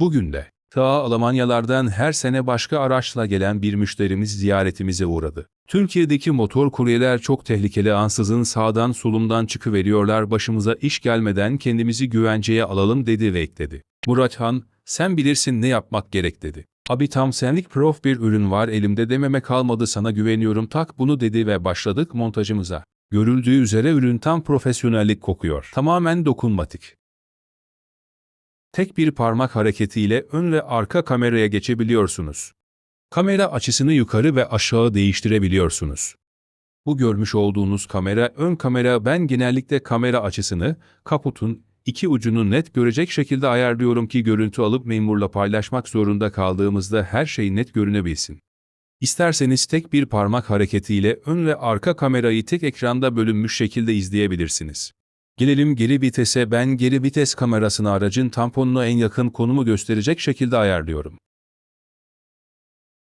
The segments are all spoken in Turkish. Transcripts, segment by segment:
Bugün de ta Almanyalardan her sene başka araçla gelen bir müşterimiz ziyaretimize uğradı. Türkiye'deki motor kuryeler çok tehlikeli ansızın sağdan solumdan çıkıveriyorlar başımıza iş gelmeden kendimizi güvenceye alalım dedi ve ekledi. Murat Han, sen bilirsin ne yapmak gerek dedi. Abi tam senlik prof bir ürün var elimde dememe kalmadı sana güveniyorum tak bunu dedi ve başladık montajımıza. Görüldüğü üzere ürün tam profesyonellik kokuyor. Tamamen dokunmatik. Tek bir parmak hareketiyle ön ve arka kameraya geçebiliyorsunuz. Kamera açısını yukarı ve aşağı değiştirebiliyorsunuz. Bu görmüş olduğunuz kamera ön kamera ben genellikle kamera açısını, kaputun iki ucunu net görecek şekilde ayarlıyorum ki görüntü alıp memurla paylaşmak zorunda kaldığımızda her şey net görünebilsin. İsterseniz tek bir parmak hareketiyle ön ve arka kamerayı tek ekranda bölünmüş şekilde izleyebilirsiniz. Gelelim geri vitese ben geri vites kamerasını aracın tamponuna en yakın konumu gösterecek şekilde ayarlıyorum.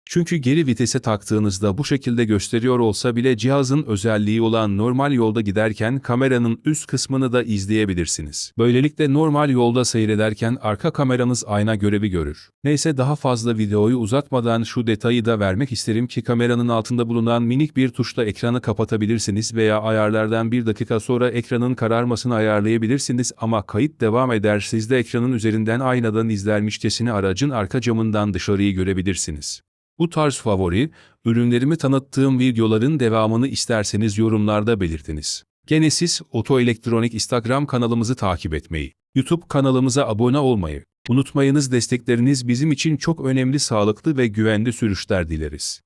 Çünkü geri vitese taktığınızda bu şekilde gösteriyor olsa bile cihazın özelliği olan normal yolda giderken kameranın üst kısmını da izleyebilirsiniz. Böylelikle normal yolda seyrederken arka kameranız ayna görevi görür. Neyse daha fazla videoyu uzatmadan şu detayı da vermek isterim ki kameranın altında bulunan minik bir tuşla ekranı kapatabilirsiniz veya ayarlardan bir dakika sonra ekranın kararmasını ayarlayabilirsiniz ama kayıt devam eder siz de ekranın üzerinden aynadan izlermişçesine aracın arka camından dışarıyı görebilirsiniz. Bu tarz favori, ürünlerimi tanıttığım videoların devamını isterseniz yorumlarda belirtiniz. Gene siz Oto Elektronik Instagram kanalımızı takip etmeyi, YouTube kanalımıza abone olmayı unutmayınız destekleriniz bizim için çok önemli sağlıklı ve güvenli sürüşler dileriz.